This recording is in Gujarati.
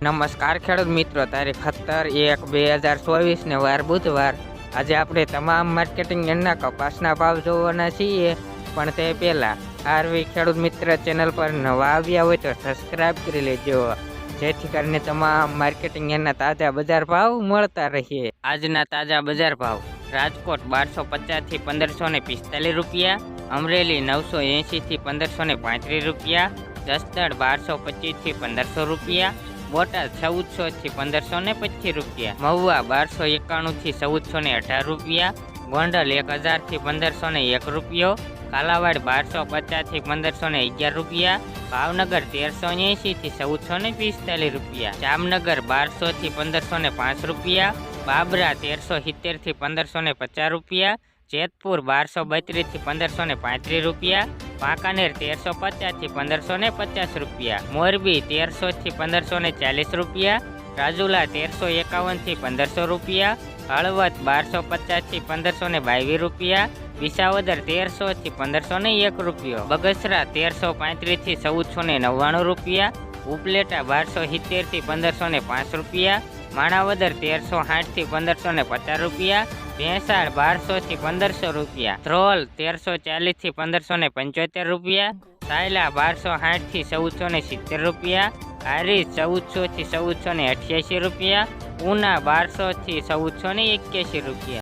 નમસ્કાર ખેડૂત મિત્રો, તારીખ સત્તર એક બે હજાર ચોવીસ ને વાર બુધવાર. આજે આપણે તમામ માર્કેટિંગ યાર્ડના કપાસના ભાવ જોવાના છીએ, પણ તે પહેલાં આરવી ખેડૂત મિત્ર ચેનલ પર નવા આવ્યા હોય તો સબસ્ક્રાઇબ કરી લેજો. જેથી કરીને તમામ માર્કેટિંગ યાર્ડના તાજા બજાર ભાવ મળતા રહીએ. આજના તાજા બજાર ભાવ, રાજકોટ બારસો પચાસથી પંદરસો ને પિસ્તાલીસ રૂપિયા, અમરેલી નવસો એંશીથી પંદરસો ને પાંત્રીસ રૂપિયા, જસદણ બારસો પચીસથી પંદરસો રૂપિયા બોટાદ ચૌદસો થી પંદરસો ને પચીસ રૂપિયા, મહુવા બારસો એકાણું થી ચૌદસો ને અઢાર રૂપિયા, ગોંડલ એક હજારથી પંદરસો ને એક રૂપિયો, કાલાવાડ બારસો પચાસથી પંદરસો ને અગિયાર રૂપિયા, ભાવનગર તેરસો એંશી થી ચૌદસો ને પિસ્તાલીસ રૂપિયા, જામનગર બારસો થી પંદરસો ને પાંચ રૂપિયા, બાબરા તેરસો સિત્તેરથી પંદરસો ને પચાસ રૂપિયા, જેતપુર બારસો બત્રીસથી પંદરસો ને પાંત્રીસ રૂપિયા વાંકાનેર તેરસો પચાસથી પંદરસો ને પચાસ રૂપિયા. મોરબી તેરસો થી પંદરસો ને ચાલીસ રૂપિયા. રાજુલા તેરસો એકાવનથી પંદરસો રૂપિયા. હળવદ બારસો પચાસથી પંદરસો ને બાવીસ રૂપિયા. વિસાવદર તેરસો થી પંદરસો ને એક રૂપિયો. બગસરા તેરસો પાંત્રીસથી ચૌદસો ને નવ્વાણું રૂપિયા. ઉપલેટા બારસો સિત્તેરથી પંદરસો ને પાંચ રૂપિયા. માણાવદર તેરસો સાઠથી પંદરસો ને પચાસ રૂપિયા, ભેંસાળ બારસો થી પંદરસો રૂપિયા, ધ્રોલ તેરસો ચાલીસથી પંદરસો ને પંચોતેર રૂપિયા, સાયલા બારસો સાઠથી ચૌદસો ને સિત્તેર રૂપિયા, હારી ચૌદસો થી ચૌદસો ને અઠ્યાસી રૂપિયા, ઉના બારસો થી ચૌદસો ને એક્યાસી રૂપિયા.